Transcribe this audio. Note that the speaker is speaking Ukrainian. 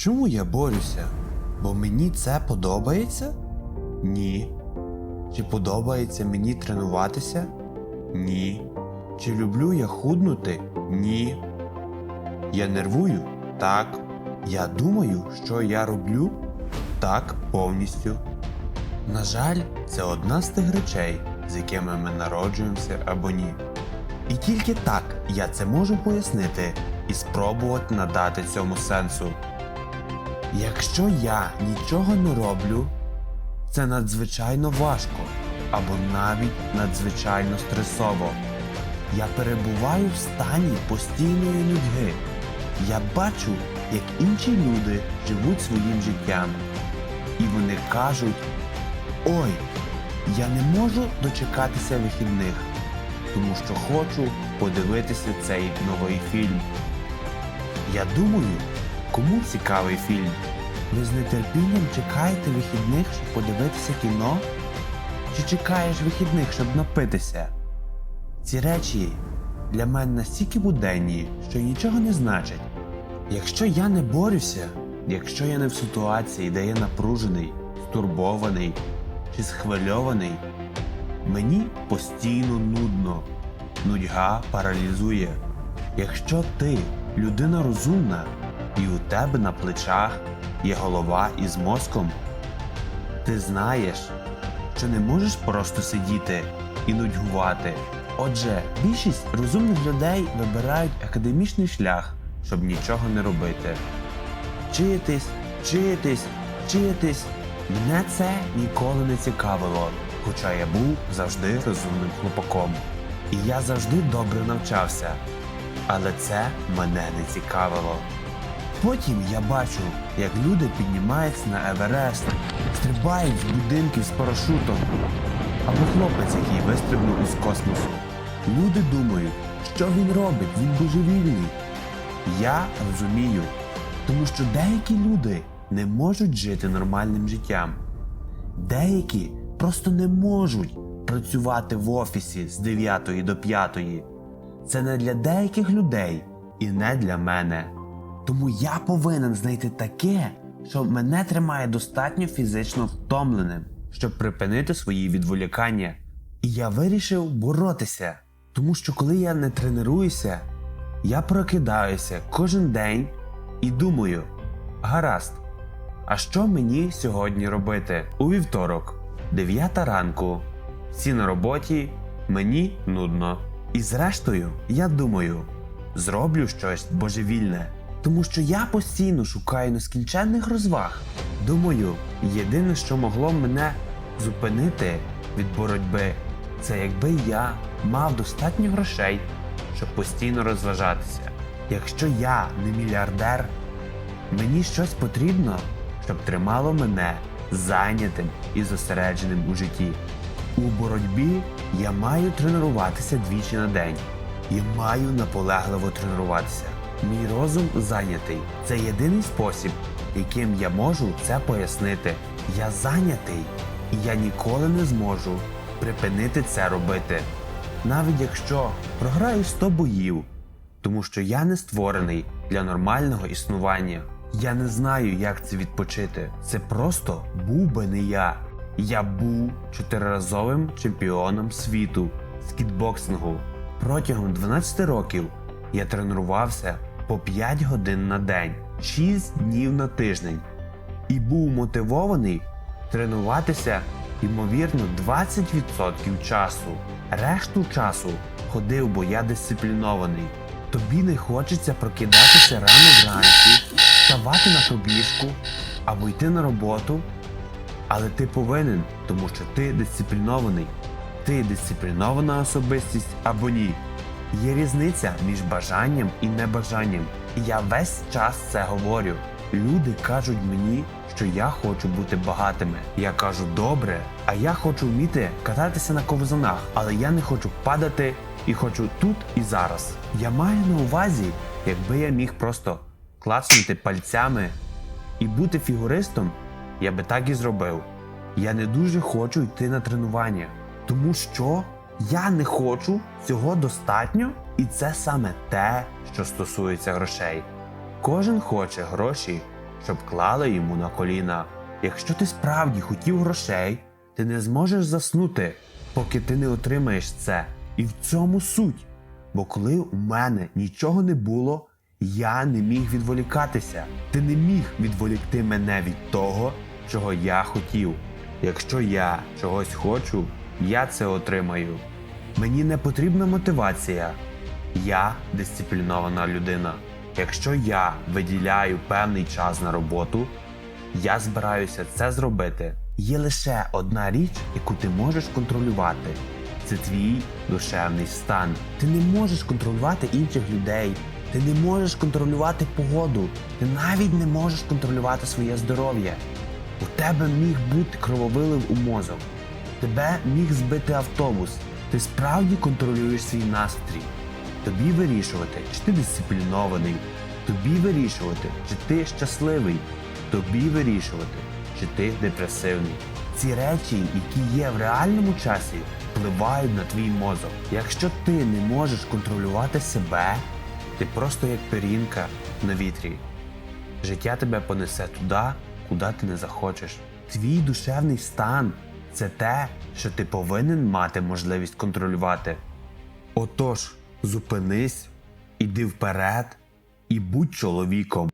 Чому я борюся? Бо мені це подобається? Ні. Чи подобається мені тренуватися? Ні. Чи люблю я худнути? Ні. Я нервую? Так. Я думаю, що я роблю? Так, повністю. На жаль, це одна з тих речей, з якими ми народжуємося або ні. І тільки так я це можу пояснити і спробувати надати цьому сенсу. Якщо я нічого не роблю, це надзвичайно важко або навіть надзвичайно стресово. Я перебуваю в стані постійної нудьги. Я бачу, як інші люди живуть своїм життям. І вони кажуть: Ой, я не можу дочекатися вихідних, тому що хочу подивитися цей новий фільм. Я думаю, кому цікавий фільм? Ви з нетерпінням чекаєте вихідних, щоб подивитися кіно? Чи чекаєш вихідних, щоб напитися? Ці речі для мене настільки буденні, що нічого не значать. Якщо я не борюся, якщо я не в ситуації, де я напружений, стурбований чи схвильований, мені постійно нудно, нудьга паралізує. Якщо ти людина розумна, і у тебе на плечах є голова із мозком, ти знаєш, що не можеш просто сидіти і нудьгувати. Отже, більшість розумних людей вибирають академічний шлях, щоб нічого не робити. Вчитись, вчитись, вчитись. Мене це ніколи не цікавило, хоча я був завжди розумним хлопаком. І я завжди добре навчався. Але це мене не цікавило. Потім я бачу, як люди піднімаються на Еверест, стрибають з будинків з парашутом. Або хлопець, який вистрибнув із космосу. Люди думають, що він робить, він божевільний. Я розумію, тому що деякі люди не можуть жити нормальним життям. Деякі просто не можуть працювати в офісі з 9 до 5. Це не для деяких людей і не для мене. Тому я повинен знайти таке, що мене тримає достатньо фізично втомленим, щоб припинити свої відволікання. І я вирішив боротися, тому що коли я не тренуюся, я прокидаюся кожен день і думаю: гаразд, а що мені сьогодні робити? У вівторок, 9 ранку, всі на роботі, мені нудно. І зрештою, я думаю, зроблю щось божевільне, тому що я постійно шукаю нескінченних розваг. Думаю, єдине, що могло мене зупинити від боротьби, це якби я мав достатньо грошей, щоб постійно розважатися. Якщо я не мільярдер, мені щось потрібно, щоб тримало мене зайнятим і зосередженим у житті. У боротьбі я маю тренуватися двічі на день. Я маю наполегливо тренуватися. Мій розум зайнятий. Це єдиний спосіб, яким я можу це пояснити. Я зайнятий, і я ніколи не зможу припинити це робити. Навіть якщо програю 100 боїв, тому що я не створений для нормального існування. Я не знаю, як це відпочити. Це просто був би не я. Я був чотириразовим чемпіоном світу з кітбоксингу. Протягом 12 років я тренувався по 5 годин на день, 6 днів на тиждень і був мотивований тренуватися, ймовірно, 20% часу. Решту часу ходив, бо я дисциплінований. Тобі не хочеться прокидатися рано вранці, вставати на пробіжку або йти на роботу, але ти повинен, тому що ти дисциплінований. Ти дисциплінована особистість або ні. Є різниця між бажанням і небажанням. І я весь час це говорю. Люди кажуть мені, що я хочу бути багатими. Я кажу добре, а я хочу вміти кататися на ковзанах, але я не хочу падати і хочу тут і зараз. Я маю на увазі, якби я міг просто класнути пальцями і бути фігуристом, я би так і зробив. Я не дуже хочу йти на тренування, тому що я не хочу цього достатньо, і це саме те, що стосується грошей. Кожен хоче гроші, щоб клали йому на коліна. Якщо ти справді хотів грошей, ти не зможеш заснути, поки ти не отримаєш це. І в цьому суть. Бо коли у мене нічого не було, я не міг відволікатися. Ти не міг відволікти мене від того, чого я хотів. Якщо я чогось хочу, я це отримаю. Мені не потрібна мотивація. Я дисциплінована людина. Якщо я виділяю певний час на роботу, я збираюся це зробити. Є лише одна річ, яку ти можеш контролювати. Це твій душевний стан. Ти не можеш контролювати інших людей. Ти не можеш контролювати погоду. Ти навіть не можеш контролювати своє здоров'я. У тебе міг бути крововилив у мозок. Тебе міг збити автобус. Ти справді контролюєш свій настрій. Тобі вирішувати, чи ти дисциплінований. Тобі вирішувати, чи ти щасливий. Тобі вирішувати, чи ти депресивний. Ці речі, які є в реальному часі, впливають на твій мозок. Якщо ти не можеш контролювати себе, ти просто як пирінка на вітрі. Життя тебе понесе туди, куди ти не захочеш. Твій душевний стан це те, що ти повинен мати можливість контролювати. Отож, зупинись, іди вперед і будь чоловіком.